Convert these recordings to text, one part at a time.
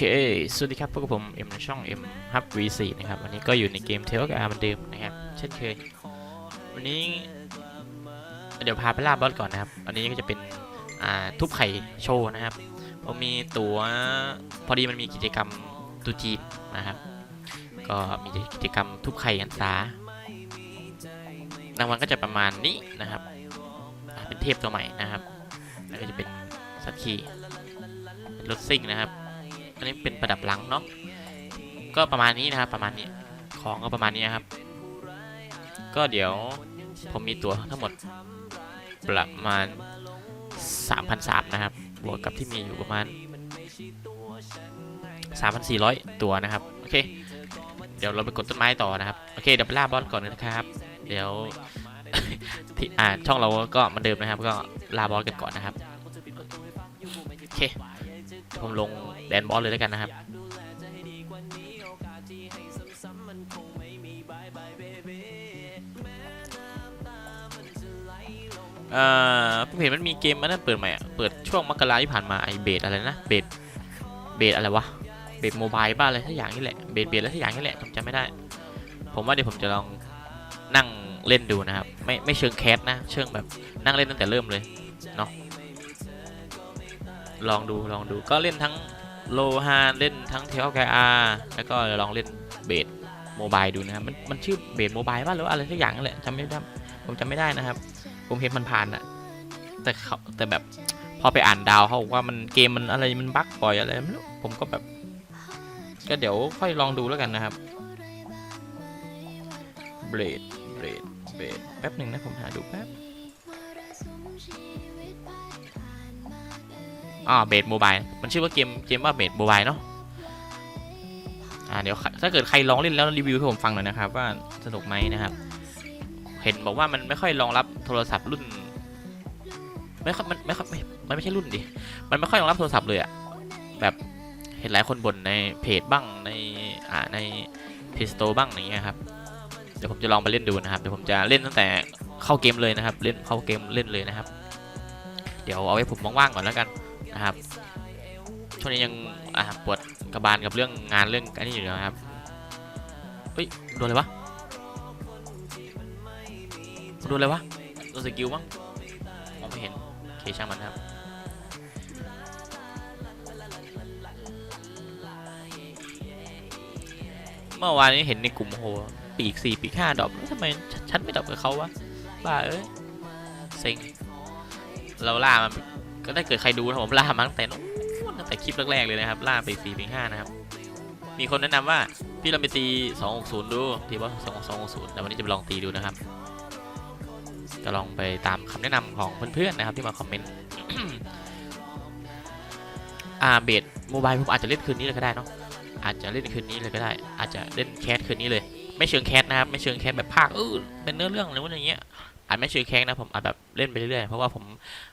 เค สวัสดีครับพวกบผมเอ็มในช่อง M Hub V4 นะครับ วันนี้ก็อยู่ในเกมเทลกับอาร์มือนเดิมนะครับ เช่นเคย วันนี้ เดี๋ยวพาไปล่าบอสก่อนนะครับ อันนี้ก็จะเป็นอ่าทุบไข่โชว์นะครับ ผมมีตัวพอดีมันมีกิจกรรมตูจีนนะครับ ก็มีกิจกรรมทุบไข่กันซารางวัลก็จะประมาณนี้นะครับ เป็นเทพตัวใหม่นะครับ แล้วก็จะเป็นสัตว์ขี่รถซิ่งนะครับ อันนี้เป็นประดับหลังเนาะก็ประมาณนี้นะครับประมาณนี้ของก็ประมาณนี้ครับ ก็เดี๋ยวผมมีตัวทั้งหมดประมาณ3,003นะครับ บวกกับที่มีอยู่ประมาณ 3,400 ตัวนะครับ โอเค เดี๋ยวเราไปกดต้นไม้ต่อนะครับ โอเคเดี๋ยวไปล่าบอสก่อนนะครับ เดี๋ยวที่อ่าช่องเราก็เหมือนเดิมนะครับ ก็ล่าบอสกันก่อนนะครับ โอเค ผมลงแดนบอสเลยแล้วกันนะครับเอ่อผมเห็นมันมีเกมมันนั่นเปิดใหม่อะเปิดช่วงมกราที่ผ่านมาไอเบดอะไรนะ เบดเบดอะไรวะ เบดโมบายบ้าอะไรทักอย่างนี่แหละ เบดเบดอะไรทักอย่างนี่แหละผมจำไม่ได้ ผมว่าเดี๋ยวผมจะลองนั่งเล่นดูนะครับ ไม่ไม่เชิงแคสนะ เชิงแบบนั่งเล่นตั้งแต่เริ่มเลยเนาะ ลองดูลองดูก็เล่นทั้งโลฮานเล่นทั้งเทลแกอาแล้วก็ลองเล่นเบดโมบายดูนะครับมันมันชื่อเบดโมบายป่ะหรืออะไรสักอย่างนั่นแหละจำไม่ได้ผมจำไม่ได้นะครับ ผมเห็นมันผ่านอะแต่เขาแต่แบบพอไปอ่านดาวเขาบอกว่ามันเกมมันอะไรมันบั๊กบ่อยอะไรไม่รู้ผมก็แบบก็เดี๋ยวค่อยลองดูแล้วกันนะครับเบรดเบรดเบรดแป๊บหนึ่งนะผมหาดูแป๊บ อ่าเบสโมบายมันชื่อว่าเกมเกมว่าเบสโมบายเนาะอ่าเดี๋ยวถ้าเกิดใครลองเล่นแล้วรีวิวให้ผมฟังหน่อยนะครับว่าสนุกไหมนะครับ เห็นบอกว่ามันไม่ค่อยรองรับโทรศัพท์รุ่นไม่ค่อยมันไม่ค่อยไม่มันไม่ใช่รุ่นดิมันไม่ค่อยรองรับโทรศัพท์เลยอะแบบเห็นหลายคนบ่นในเพจบ้างในอ่าในเพจสโตร์บ้างอย่างเงี้ยครับเดี๋ยวผมจะลองไปเล่นดูนะครับเดี๋ยวผมจะเล่นตั้งแต่เข้าเกมเลยนะครับ เล่นเข้าเกมเล่นเลยนะครับ เดี๋ยวเอาไว้ผมว่างๆก่อนแล้วกัน นะครับช่วงนี้ยังอ่าปวดกระบาลกับเรื่องงานเรื่องอันนี้อยู่นะครับเฮ้ยโดนอะไรวะโดนอะไรวะโดนสกิลมั้งมองไม่เห็นเคช่างมันครับเมื่อวานนี้เห็นในกลุ่มโหปีกสี่ปีกห้าดอกทำไมฉันไม่ดอกกับเขาวะบ้าเอ้ยเซ็งเราล่ามัน ก็ถ้เกิดใครดูนะผมล่ามาตั้งแต่ตั้งแต่คลิปแรกๆเลยนะครับ ล่าไป4ี่ปีห้านะครับ มีคนแนะนำว่าพี่เราไปตี 260 ดูตีว่า260แต่วันนี้จะไปลองตีดูนะครับจะลองไปตามคำแนะนำของเพื่อนๆนะครับที่มาคอมเมนต์อาเบสโมบายผมอาจจะเล่นคืนนี้เลยก็ได้เนาะอาจจะเล่นคืนนี้เลยก็ได้ อาจจะเล่นแคสคืนนี้เลย ไม่เชิงแคสนะครับ ไม่เชิงแคสแบบภาคเออเป็นเนื้อเรื่องอะไรวะอย่างเงี้ยอาจไม่เชิงแคสนะผมอาจแบบเล่นไปเรื่อยๆเพราะว่าผม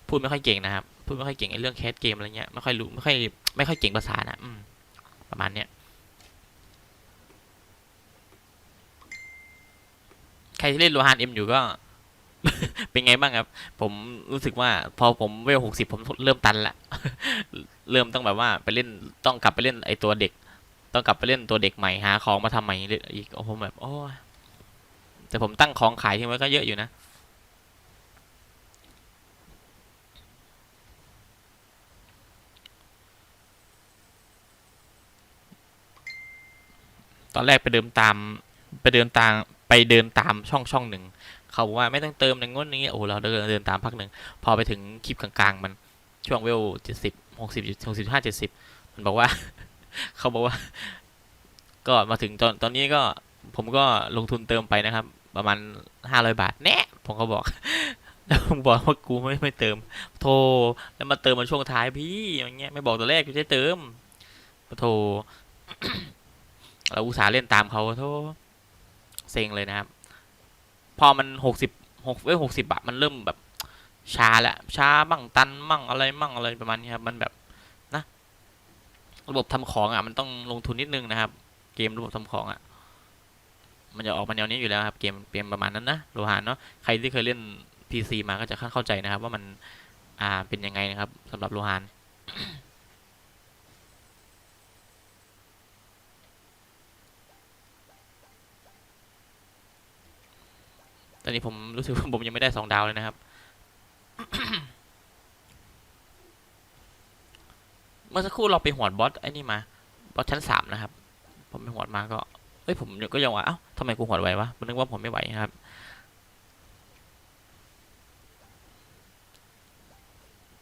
พูดไม่ค่อยเก่งนะครับ พูดไม่ค่อยเก่งไอ้เรื่องแคสเกมอะไรเงี้ยไม่ค่อยรู้ไม่ค่อยไม่ค่อยเก่งภาษานะอืมประมาณเนี้ยใครที่เล่นโลฮานเอ็มอยู่ก็ เป็นไงบ้างครับ ผมรู้สึกว่า พอผมเวลหกสิบผมเริ่มตันละเริ่มต้องแบบว่าไปเล่นต้องกลับไปเล่นไอตัวเด็ก ต้องกลับไปเล่นตัวเด็กใหม่หาของมาทำใหม่อีกโอ้ผมแบบโอ้แต่ผมตั้งของขายทิ้งไว้ก็เยอะอยู่นะ ตอนแรกไปเดินตามไปเดินตามไปเดินตามช่องช่องหนึ่งเขาบอกว่าไม่ต้องเติมในงนนี้โอ้เราเดินเดินตามพักหนึ่งพอไปถึงคลิปกลางๆ มันช่วงเวลเจ็ดสิบหกสิบหกสิบห้าเจ็ดสิบมันบอกว่า เขาบอกว่า ก็มาถึงตอนตอนนี้ก็ผมก็ลงทุนเติมไปนะครับ ประมาณห้าร้อยบาทแน่ผมก็บอกแล้วผมบอกว่ากูไม่ไม่เติม โทรแล้วมาเติมมาช่วงท้ายพี่อย่างเงี้ยไม่บอกตัวแรกกูจะเติมโทร เราอุตส่าห์เล่นตามเขาโทษเซ็งเลยนะครับ พอมันหกสิบหกเว้ยหกสิบอะมันเริ่มแบบช้าแล้วช้าบ้างตันบ้างอะไรบ้างอะไรประมาณนี้ครับ มันแบบนะ ระบบทำของอะมันต้องลงทุนนิดนึงนะครับ เกมระบบทำของอะมันจะออกมาแนวนี้อยู่แล้วครับ เกมเกมประมาณนั้นนะโลหานเนาะใครที่เคยเล่น PC มาก็จะเข้าใจนะครับ ว่ามันอ่าเป็นยังไงนะครับสำหรับโลหา ตอนนี้ผมรู้สึกว่าผมยังไม่ได้สองดาวเลยนะครับ เมื่อสักครู่เราไปหวดบอสไอ้นี่มาบอสชั้นสามนะครับ ผมไปหวดมาก็เอ้ยผมก็ยังว่าเอ้าทำไมกูหวดไววะมันนึกว่าผมไม่ไหวนะครับ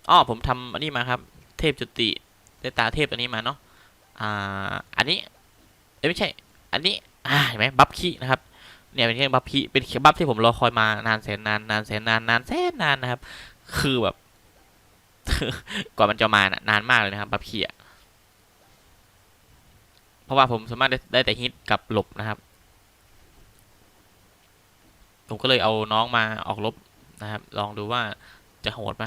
อ๋อผมทำอันนี้มาครับ เทพจุติได้ตาเทพตัวนี้มาเนาะอ่าอันนี้เอ้ยไม่ใช่ อันนี้อ่าเห็นไหมบัฟคีนะครับ เนี่ยเป็นแค่บัฟคีเป็นบัฟที่ผมรอคอยมานานแสนนานนานแสนนานนานแสนนานนะครับ คือแบบกว่ามันจะมาน่ะนานมากเลยนะครับบัฟคีอะเพราะว่าผมสามารถได้ได้แต่ฮิตกับหลบนะครับ ผมก็เลยเอาน้องมาออกลบนะครับ ลองดูว่าจะโหดไหม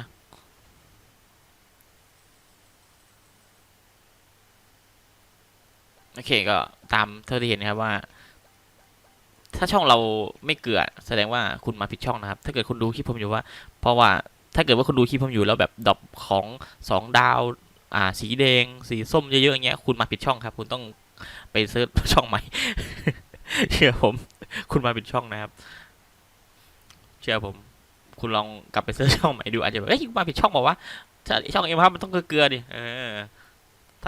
โอเคก็ตามเท่าที่เห็นนะครับว่า ถ้าช่องเราไม่เกลือแสดงว่าคุณมาผิดช่องนะครับ ถ้าเกิดคุณดูคลิปผมอยู่ว่า เพราะว่าถ้าเกิดว่าคุณดูคลิปผมอยู่แล้วแบบดรอปของสองดาวอ่าสีแดง สีส้มเยอะๆอย่างเงี้ยคุณมาผิดช่องครับ คุณต้องไปเซิร์ชช่องใหม่เชื่อผม คุณมาผิดช่องนะครับ เชื่อผม คุณลองกลับไปเซิร์ชช่องใหม่ดูอาจจะแบบเอ้ยมาผิดช่องบอกว่าช่องเอ็มครับมันต้องเกลือดิเออ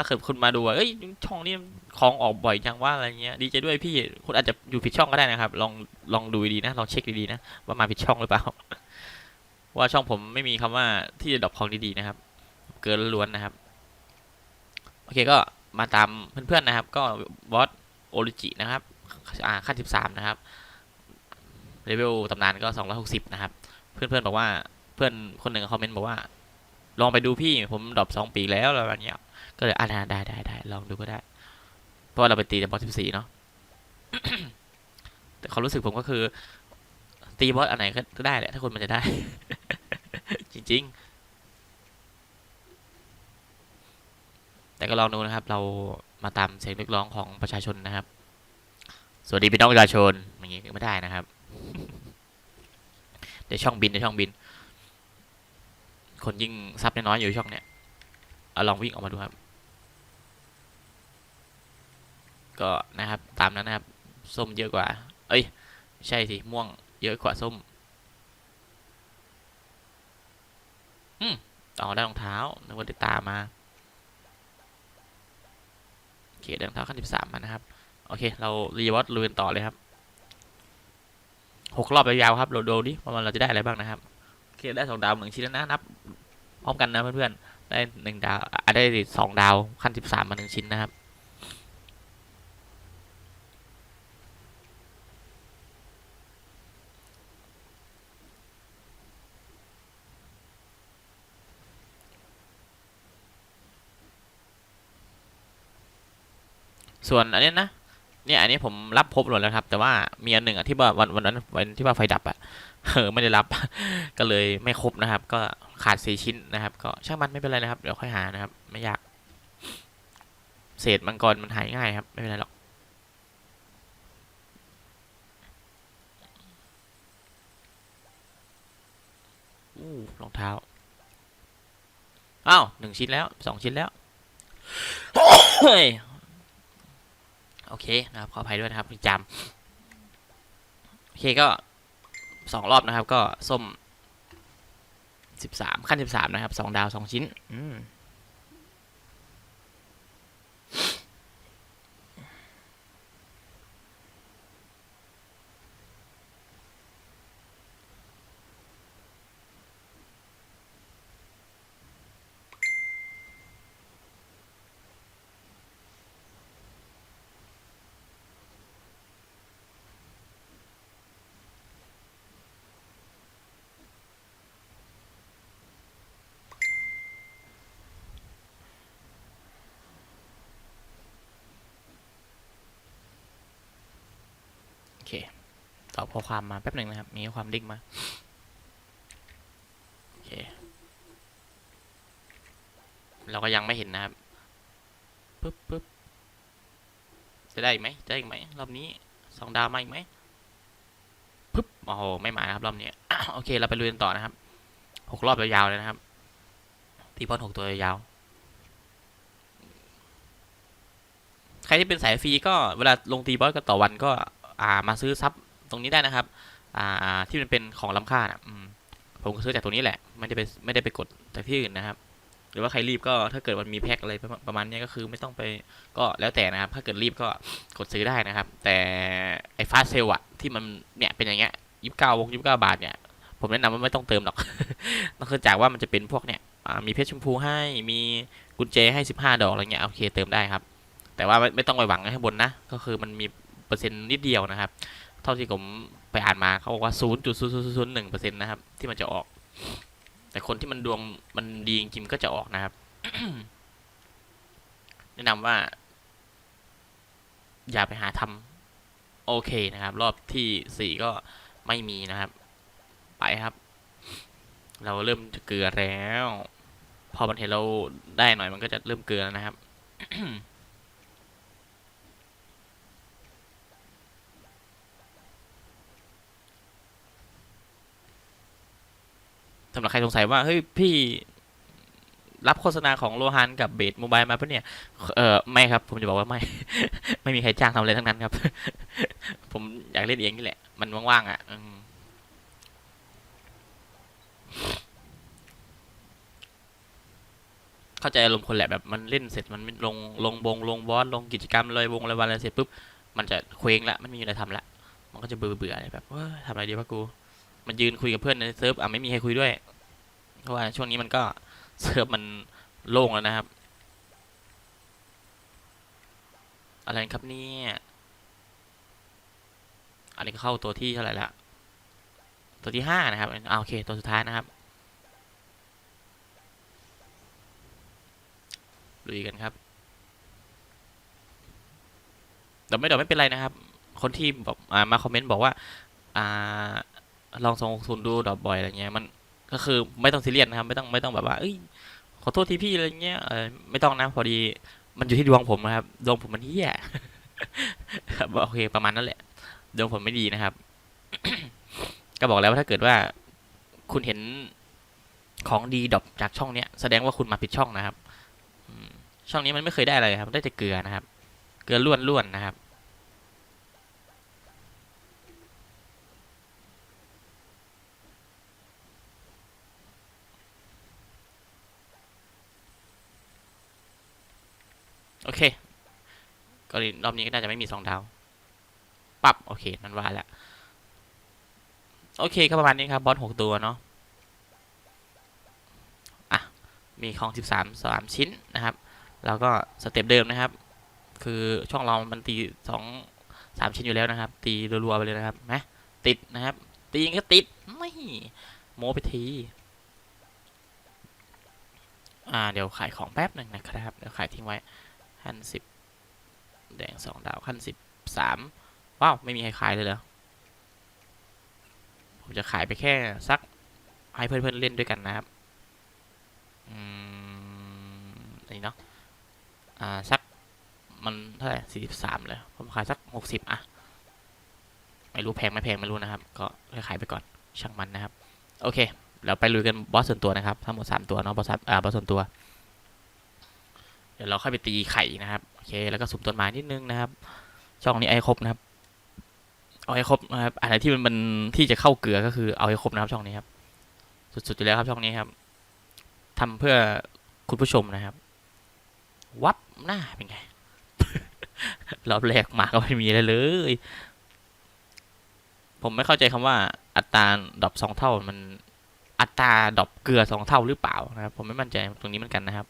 ถ้าเกิดคุณมาดูว่าเอ้ยช่องนี้ของออกบ่อยจังว่าอะไรเงี้ยดีใจด้วยพี่คุณอาจจะอยู่ผิดช่องก็ได้นะครับ ลองลองดูดีนะลองเช็คดีๆนะว่ามาผิดช่องหรือเปล่า ว่าช่องผมไม่มีคำว่าที่จะดรอปของดีๆนะครับ เกินล้วนนะครับโอเคก็มาตามเพื่อนๆนะครับ ก็บอสโอริจินะครับอาขั้นสิบสามนะครับเลเวลตำนานก็สองร้อยหกสิบนะครับ เพื่อนๆบอกว่าเพื่อนคนหนึ่งคอมเมนต์บอกว่า ลองไปดูพี่ผมดรอปสองปีแล้วอะไรแบบเนี้ย ก็เลยอ่าได้ได้ได้ลองดูก็ได้ เพราะว่าเราไปตีแต่บอสสิบสี่เนาะแต่ความรู้สึกผมก็คือ ตีบอสอันไหนก็ได้แหละถ้าคนมันจะได้ จริง ๆ แต่ก็ลองดูนะครับ เรามาตามเสียงเรียกร้องของประชาชนนะครับ สวัสดีพี่น้องประชาชนอย่างงี้ไม่ได้นะครับเดี๋ยวช่องบินเดี๋ยวช่องบิน คนยิ่งซับน้อยอยู่ช่องเนี้ยเอาลองวิ่งออกมาดูครับ ก็นะครับตามนั้นนะครับ ส้มเยอะกว่า เอ้ยใช่สิม่วงเยอะกว่าส้ม อืมต่อได้รองเท้านึกว่าได้ตามมาโอเคได้รองเท้าขั้นที่สามมานะครับ โอเค เรารีวอตลุยกันต่อเลยครับหกรอบยาวๆครับเราดูดิว่ามันเราจะได้อะไรบ้างนะครับโอเคได้สองดาวหนึ่งชิ้นแล้วนะนับพร้อมกันนะเพื่อนๆได้หนึ่งดาวอะได้สองดาวขั้นสิบสามมาหนึ่งชิ้นนะครับ ส่วนอันนี้นะเนี่ยอันนี้ผมรับครบหมดแล้วครับ แต่ว่ามีอันหนึ่งอะที่ว่าวันวันนั้นวันที่ว่าไฟดับอะเออไม่ได้รับ ก็เลยไม่ครบนะครับ ก็ขาดสี่ชิ้นนะครับ ก็ช่างมันไม่เป็นไรนะครับเดี๋ยวค่อยหานะครับ ไม่ยาก เศษมังกรมันหายง่ายครับ ไม่เป็นไรหรอกอู้รองเท้าอ้าวหนึ่งชิ้นแล้วสองชิ้นแล้ว โอเคนะครับขออภัยด้วยนะครับจำโอเคก็สองรอบนะครับ ก็ส้มสิบสามขั้นสิบสามนะครับสองดาวสองชิ้น อืมโอ เค ตอบข้อความมาแป๊บหนึ่งนะครับ มีข้อความลิงมา โอเค เราก็ยังไม่เห็นนะครับปึ๊บปึ๊บจะได้อีกไหมจะได้อีกไหมรอบนี้สองดาวมาอีกไหมปึ๊บโอ้โหไม่มานะครับรอบนี้โอเค เราไปลุยกันต่อนะครับหกรอบยาวๆเลยนะครับตีบอลหกตัวยาวใครที่เป็นสายฟรีก็เวลาลงตีบอสก็ต่อวันก็ มาซื้อซับตรงนี้ได้นะครับที่มันเป็นของล้ำค่านะผมก็ซื้อจากตรงนี้แหละ ไม่ได้ไปไม่ได้ไปกดจากที่อื่นนะครับ หรือว่าใครรีบก็ถ้าเกิดมันมีแพ็คอะไรประมาณนี้ก็คือไม่ต้องไปก็แล้วแต่นะครับ ถ้าเกิดรีบก็กดซื้อได้นะครับ แต่ไอ้ฟาสเซลอะที่มันเนี่ยเป็นอย่างเงี้ยยี่สิบเก้าวงยี่สิบเก้าบาทเนี่ยผมแนะนำว่าไม่ต้องเติมหรอกนอกจากว่ามันจะเป็นพวกเนี่ยมีเพชรชมพูให้มีกุญแจให้สิบห้าดอกอะไรเงี้ยโอเคเติมได้ครับ แต่ว่าไม่ไม่ต้องไปหวังให้บนนะ ก็คือมันมี ปอร์เซ็นต์นิดเดียวนะครับ เท่าที่ผมไปอ่านมาเขาบอกว่าศูนย์จุดศูนนะครับที่มันจะออก แต่คนที่มันดวงมันดีจริงๆก็จะออกนะครับ แนะนำว่า อย่าไปหาทำโอเคนะครับ รอบที่สี่ก็ไม่มีนะครับ ไปครับ เราเริ่มจะเกลือแล้ว พอมันเห็นเราได้หน่อยมันก็จะเริ่มเกลือแล้วนะครับำหรับใครสงสัยว่าเฮ้ยพี่รับโฆษณาของโลฮันกับเบสโมบายมาปะเนี่ย เออไม่ครับ ผมจะบอกว่าไม่ ไม่มีใครจ้างทำอะไรทั้งนั้นครับ ผมอยากเล่นเองนี่แหละ มันว่างๆอะเข้าใจอารมณ์คนแหละแบบมันเล่นเสร็จมันลงลงบงลงบอสลงกิจกรรมเลยวงอะไรวันอะไรเสร็จปุ๊บมันจะเคว้งละไม่มีอะไรทำละ มันก็จะเบื่อเบื่อๆอะไรแบบเว้ยทำอะไรดีวะกู มันยืนคุยกับเพื่อนในเซิร์ฟอะไม่มีใครคุยด้วย เพราะว่าช่วงนี้มันก็เซิร์ฟมันโล่งแล้วนะครับ อะไรครับเนี่ยอันนี้เข้าตัวที่เท่าไหร่ละตัวที่ห้านะครับอ่าโอเคตัวสุดท้ายนะครับลุยกันครับเดี๋ยวไม่เดี๋ยวไม่เป็นไรนะครับ คนที่บอกอมาคอมเมนต์บอกว่า อ่า ลองส่งศูนย์ดูดอกบ่อยอะไรเงี้ยมันก็คือไม่ต้องซีเรียสนะครับ ไม่ต้องไม่ต้องแบบว่าเอ้ยขอโทษทีพี่อะไรเงี้ยเออไม่ต้องนะพอดีมันอยู่ที่ดวงผมนะครับดวงผมมันเฮี้ยครับโอเคประมาณนั้นแหละดวงผมไม่ดีนะครับ ก็บอกแล้วว่าถ้าเกิดว่า คุณเห็นของดีดรอปจากช่องเนี้ยแสดงว่าคุณมาผิดช่องนะครับช่องนี้มันไม่เคยได้อะไรครับ ได้แต่เกลือนะครับ เกลือล้วนๆนะครับ โอเคก็รอบนี้ก็น่าจะไม่มีสองดาวปับโอเคนั่นว่าแล้วโอเคก็ประมาณนี้ครับบอสหกตัวเนาะอะมีของสิบสามสามชิ้นนะครับ แล้วก็สเต็ปเดิมนะครับ คือช่องเรามันตีสองสามชิ้นอยู่แล้วนะครับ ตีรัวๆไปเลยนะครับไหมติดนะครับ ตีก็ติดไม่โมไปทีอ่าเดี๋ยวขายของแป๊บหนึ่งนะครับ เดี๋ยวขายทิ้งไว้ ขั้นสิบแดงสองดาวขั้นสิบสามว้าว ไม่มีใครขายเลยเหรอ ผมจะขายไปแค่สัก ให้เพื่อนๆเล่นด้วยกันนะครับ อืมอันนี้เนาะ อ่า สักมันเท่าไหร่สี่สิบสามเลย ผมขายสักหกสิบอะไม่รู้แพงไม่แพงไม่รู้นะครับ ก็ขายไปก่อนช่างมันนะครับ โอเค เราไปลุยกันบอสส่วนตัวนะครับ ทั้งหมดสามตัวเนาะบอสอ่าบอสส่วนตัว เดี๋ยวเราค่อยไปตีไข่นะครับโอเคแล้วก็สุ่มต้นไม้นิดนึงนะครับ ช่องนี้ไอ้ครบนะครับ เอาให้ครบนะครับอะไรที่มันมันที่จะเข้าเกลือก็คือเอาให้ครบนะครับช่องนี้ครับ สุดๆอยู่แล้วครับช่องนี้ครับทำเพื่อคุณผู้ชมนะครับ วับหน้าเป็นไงรอบแรกมาก็ไม่มีอะไรเลย ผมไม่เข้าใจคำว่า อัตราดอปสองเท่ามันอัตราดอปเกลือสองเท่าหรือเปล่านะครับ ผมไม่มั่นใจตรงนี้เหมือนกันนะครับ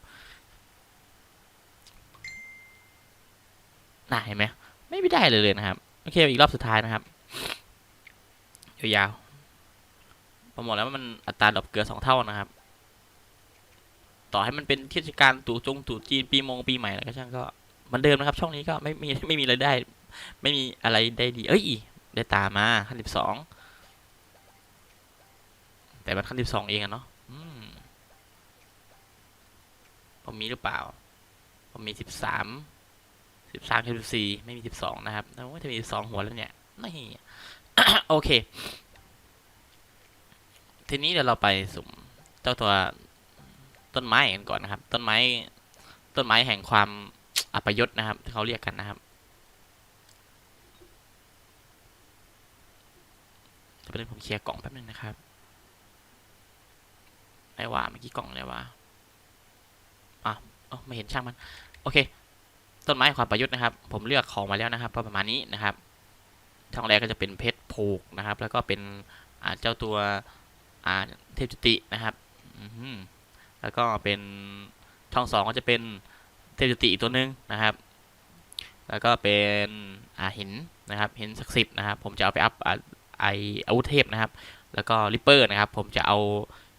น่าเห็นไหมไม่ได้เลยเลยนะครับ โอเค อีกรอบสุดท้ายนะครับ ยาวๆผมบอกแล้วว่ามันอัตราดอกเกลือสองเท่านะครับ ต่อให้มันเป็นเทศกาลตู่จงตู่จีนปีมงปีใหม่อะไรก็ช่างก็เหมันเดิมนะครับ ช่องนี้ก็ไม่มีไม่มีอะไรได้ ไม่มีอะไรได้ดี เอ้ย ได้ตามาขั้นสิบสองแต่มันขั้นสิบสองเองอะเนาะอืมผมมีหรือเปล่า ผมมีสิบสาม สิบสามสิบสี่ไม่มีสิบสองนะครับแล้วจะมีสองหัวแล้วเนี่ยไม่โอเค ทีนี้เดี๋ยวเราไปสุ่มเจ้าตัวต้นไม้กันก่อนนะครับ ต้นไม้ต้นไม้แห่งความอัปยศนะครับที่เขาเรียกกันนะครับจะเป็นผมเคลียร์กล่องแป๊บนึงนะครับไหนว่าเมื่อกี้กล่องไหนว่าอะอ๋อไม่เห็นช่างมัน โอเค ต้นไม้ความประยุทธ์นะครับ ผมเลือกของมาแล้วนะครับก็ประมาณนี้นะครับช่องแรกก็จะเป็นเพชรผูกนะครับ แล้วก็เป็นเจ้าตัวเทพจุตินะครับแล้วก็เป็นช่องสองก็จะเป็นเทพจุติอีกตัวหนึ่งนะครับ แล้วก็เป็นหินนะครับหินศักดิ์สิทธิ์นะครับ ผมจะเอาไปอัพไออาวุธเทพนะครับ แล้วก็ริปเปอร์นะครับ ผมจะเอา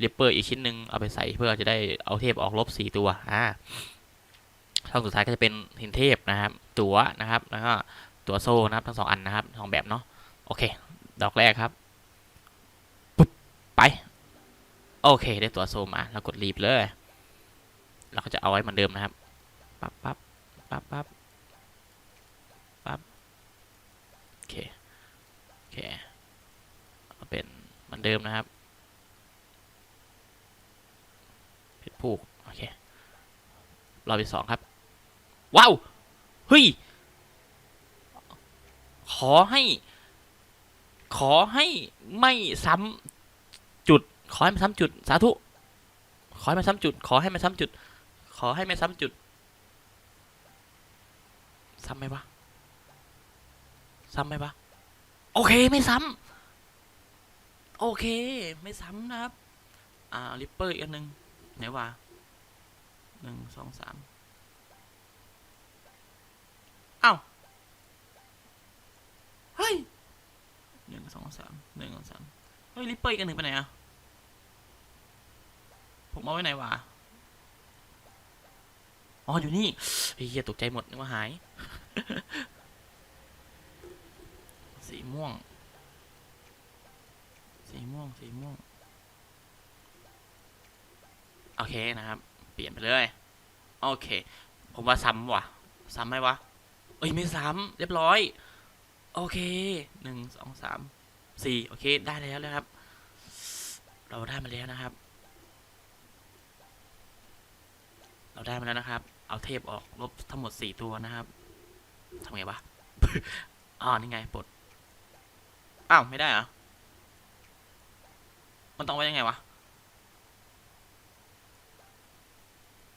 ริปเปอร์อีกชิ้นหนึ่งเอาไปใส่เพื่อจะได้เอาเทพออกลบสี่ตัวอ่า ช่องสุดท้ายก็จะเป็นหินเทพนะครับ ตัวนะครับ แล้วก็ตัวโซ่นะครับ ทั้งสองอันนะครับสองแบบเนาะ โอเค ดอกแรกครับ ปุ๊บ ไป โอเค ได้ตัวโซ่มาเรากดรีบเลย เราก็จะเอาไว้เหมือนเดิมนะครับ ปั๊บปั๊บปั๊บปั๊บปั๊บโอเค โอเคเอาเป็นเหมือนเดิมนะครับเพชรผูก โอเค รอบที่สองครับ ว้าวเฮ้ยขอให้ ขอให้ไม่ซ้ำจุด ขอให้ไม่ซ้ำจุด สาธุ ขอให้ไม่ซ้ำจุด ขอให้ไม่ซ้ำจุด ขอให้ไม่ซ้ำจุด ซ้ำไหมวะซ้ำไหมวะโอเคไม่ซ้ำโอเค ไม่ซ้ำนะครับ อ่าริปเปอร์อีกอันหนึ่งไหนวะหนึ่งสองสามอ้าว เฮ้ยหนึ่งสองสามหนึ่งสองสามเฮ้ยริปเปอร์อีกอันหนึ่งไปไหนอะผมเอาไว้ไหนวะอ๋ออยู่นี่เฮียตกใจหมดนึกว่าหาย สีม่วง สีม่วง สีม่วง โอเคนะครับ เปลี่ยนไปเลย โอเค ผมว่าซ้ำว่ะ ซ้ำไหมวะ เอ้ยไม่ซ้ำเรียบร้อย โอเคหนึ่งสองสามสี่โอเค ได้แล้วนะครับ เราได้มาแล้วนะครับ เราได้มาแล้วนะครับ เอาเทปออกลบทั้งหมดสี่ตัวนะครับทำไงวะอ๋อนี่ไงปลดอ้าวไม่ได้เหรอมันต้องไว้ยังไงวะ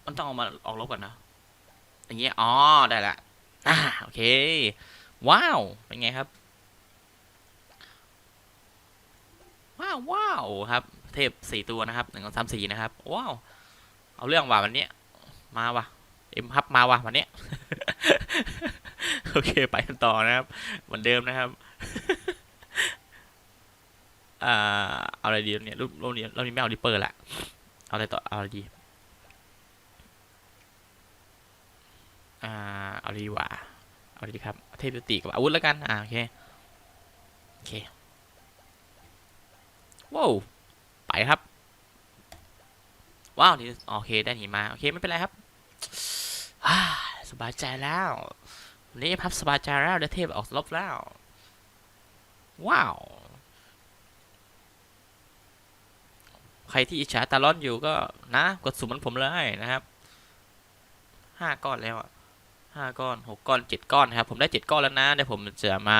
มันต้องเอามาออกลบก่อนนะอย่างเงี้ยอ๋อได้ละอ่าโอเค ว้าว เป็นไงครับ ว้าวว้าวครับ เทพสี่ตัวนะครับหนึ่งสองสามสี่นะครับ ว้าว เอาเรื่องว่ะวันนี้ มาว่ะ เอ็มฮับมาว่ะวันนี้ โอเคไปกันต่อนะครับ เหมือนเดิมนะครับอ่าเอาอะไรดีเนี่ยรูปรูปนี้เรานี้ไม่เอาดิเปอร์ละ เอาอะไรต่อ เอาอะไรดีอ่าเอาดีว่ะ เอาดีครับ เทพยุติกับอาวุธแล้วกัน อ่า โอเค โอเค ว้าว ไปครับ ว้าวนี่โอเค ได้หินมา โอเค ไม่เป็นไรครับสบายใจแล้ววันนี้พับสบายใจแล้วได้เทพออกลบแล้ว ว้าว ใครที่อิจฉาตาล้อนอยู่ก็นะ กดสุ่มมันผมเลยนะครับห้าก้อนแล้วอะ ห้าก้อนหกก้อนเจ็ดก้อนนะครับ ผมได้เจ็ดก้อนแล้วนะเดี๋ยวผมจะมา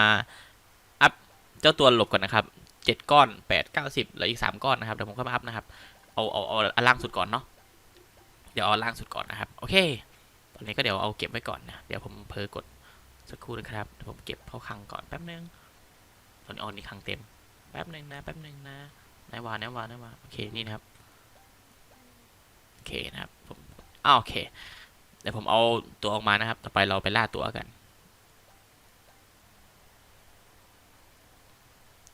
อัพเจ้าตัวหลบก่อนนะครับเจ็ดก้อนแปดเก้าสิบแล้วอีกสามก้อนนะครับเดี๋ยวผมก็มาอัพนะครับเอาเอาเอาอันล่างสุดก่อนเนาะเดี๋ยวเอาล่างสุดก่อนนะครับโอเค ตอนนี้ก็เดี๋ยวเอาเก็บไว้ก่อนนะเดี๋ยวผมเพอกดสักครู่นะครับเดี๋ยวผมเก็บเข้าคังก่อนแป๊บนึงตอนนี้ออนนี่คังเต็มแป๊บนึงนะแป๊บนึงนะไหนวาไหนวาไหนวาโอเคนี่นะครับโอเคนะครับผมอ้าวโอเค เดี๋ยวผมเอาตัวออกมานะครับ ต่อไปเราไปล่าตัวกัน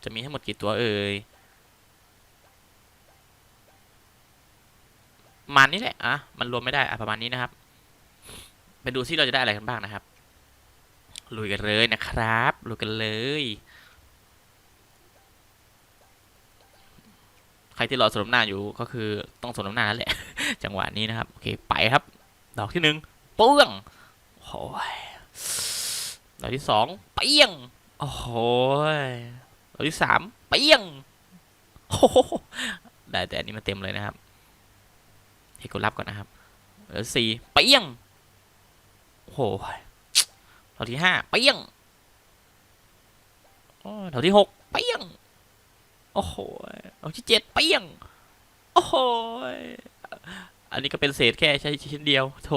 จะมีทั้งหมดกี่ตัวเอ่ยมาณนี้แหละ อะ มันรวมไม่ได้ อะ ประมาณนี้นะครับ ไปดูที่เราจะได้อะไรกันบ้างนะครับ ลุยกันเลยนะครับ ลุยกันเลย ใครที่รอสน้ำหน้าอยู่ก็คือต้องสน้ำหน้าแล้วแหละ จังหวะนี้นะครับ โอเค ไปครับ ดอกที่หนึ่งเปี้ยงโอ้ยดอกที่สองเปี้ยงโอ้โหยดอกที่สามเปี้ยงโอ้โหได้แต่อันนี้มาเต็มเลยนะครับให้กดรับก่อนนะครับดอกที่สี่เปี้ยงโอ้โหยดอกที่ห้าเปี้ยงดอกที่หกเปี้ยงโอ้โหดอกที่เจ็ดเปี้ยงโอ้โห นนี้ก็เป็นเศษแค่ใช้ชิ้นเดียวโถ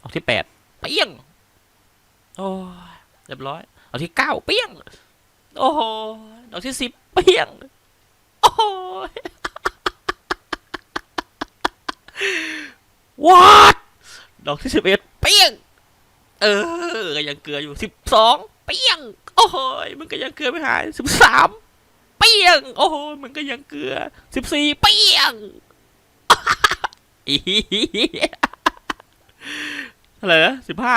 ดอกที่แปดเปี้ยง โอ้เรียบร้อยดอกที่เก้าเปี้ยง โอ้โหดอกที่สิบเปี้ยง โอ้โหวัดดอกที่สิบเอ็ดเปี้ยง เออก็ยังเกลืออยู่สิบสองเปี้ยง โอ้โหมันก็ยังเกลือไม่หายสิบสามเปี้ยง โอ้โหมันก็ยังเกลือสิบสี่เปี้ยง อีเหี้ยอะไรนะสิบห้า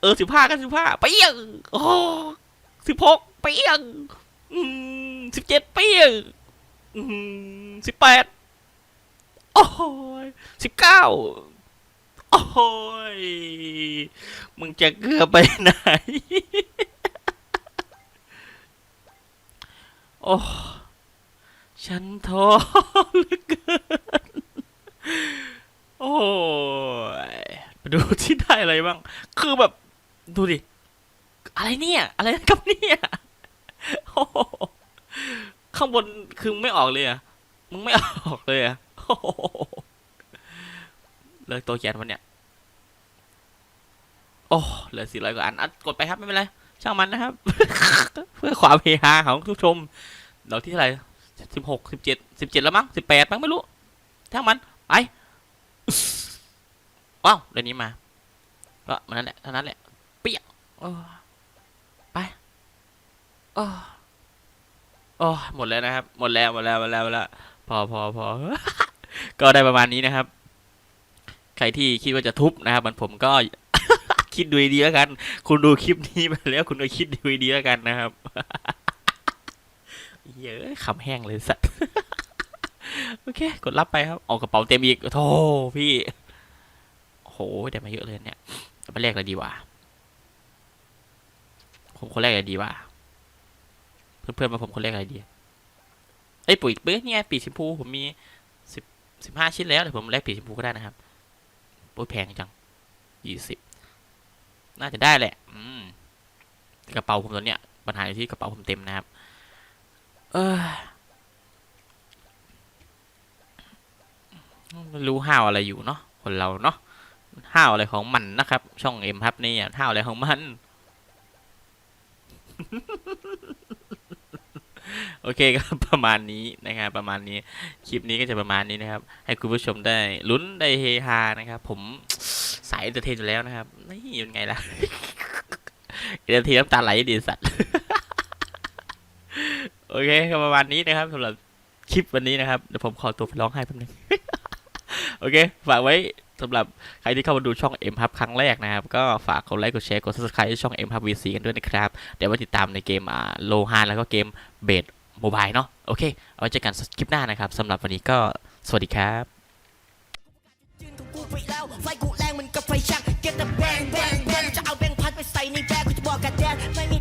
เออสิบห้ากันสิบห้าเปี้ยงโอ้สิบหกเปี้ยงอืมสิบเจ็ดเปี้ยงอืมสิบแปดโอ้โหสิบเก้าโอ้ยมึงจะเกลือไปไหน โอ้ฉันท้อเหลือเกิน โอ้ยมาดูที่ได้อะไรบ้าง คือแบบ ดูดิ อะไรเนี่ย อะไรกับเนี่ยข้างบนคือไม่ออกเลยอะ มึงไม่ออกเลยอะเลิกตัวเขียนมันเนี่ย โอ้ เหลือสี่ร้อยกว่าอันอะกดไปครับไม่เป็นไร ช่างมันนะครับ เพื่อความเฮฮาของทุกชมดอกที่เท่าไหร่สิบหกสิบเจ็ดสิบเจ็ดแล้วมั้งสิบแปดมั้งไม่รู้ ช่างมัน ไป ว้าวเรื่องนี้มา ก็มันนั่นแหละเท่านั้นแหละ เปี้ยโอ้ไปโอ้โอ้หมดแล้วนะครับ หมดแล้วหมดแล้วหมดแล้วหมดแล้วพอพอพอก็ได้ประมาณนี้นะครับ ใครที่คิดว่าจะทุบนะครับมันผมก็คิดดูดีๆแล้วกัน คุณดูคลิปนี้ไปแล้ว คุณก็คิดดูดีๆแล้วกันนะครับ เยอะขำแห้งเลยสัตว์ โอเค กดรับไปครับ ออกกระเป๋าเต็มอีกโธ่พี่โอ้โหได้มาเยอะเลยเนี่ยเอาไปแลกอะไรดีวะผมคนแรกอะไรดีวะเพื่อนๆมาผมคนแรกอะไรดีเอ้ปุ๋ยเปื้ยเนี่ยปีกชมพูผมมีสิบสิบห้าชิ้นแล้วเดี๋ยวผมแลกปีชมพูก็ได้นะครับโอ้ยแพงจังยี่สิบน่าจะได้แหละอืมกระเป๋าผมตัวเนี้ยปัญหาอยู่ที่กระเป๋าผมเต็มนะครับ เออไม่ รู้ห้าวอะไรอยู่เนาะคนเราเนาะห้าวอะไรของมันนะครับ ช่องเอ็มครับนี่ห้าวอะไรของมัน โอเคก็ประมาณนี้นะครับประมาณนี้คลิปนี้ก็จะประมาณนี้นะครับ ให้คุณผู้ชมได้ลุ้นได้เฮฮานะครับ ผมสายเอนเตอร์เทนอยู่แล้วนะครับนี่ยังไงล่ะเอนเตอร์เทนน้ำตาไหลดีสัตว์โอเคก็ประมาณนี้นะครับสำหรับคลิปวันนี้นะครับเดี๋ยวผมขอตัวไปร้องไห้แป๊บนึง โอเค ฝากไว้สำหรับใครที่เข้ามาดูช่อง M พับครั้งแรกนะครับ ก็ฝากกดไลค์กดแชร์กด subscribe ช่อง M พับ VC กันด้วยนะครับ เดี๋ยวไว้ติดตามในเกมอ่าโลฮานแล้วก็เกมเบดโมบายเนาะโอเค เอาไว้เจอกันคลิปหน้านะครับสำหรับวันนี้ก็สวัสดีครับไฟกูแรงมันกับไฟชัก Get the bang bang bang จะเอาแบงพัดไปใส่ในแบกกูจะบอกกันแดน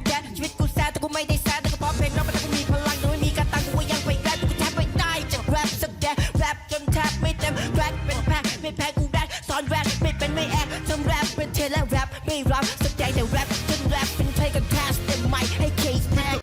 ไม่แพ้กูแรปสอนแรปไม่เป็นไม่แอคทำแรปเป็นเทและแรปไม่รับสนใจแต่แรปจนแรปเป็นเพลงกันแทสเต็มไมค์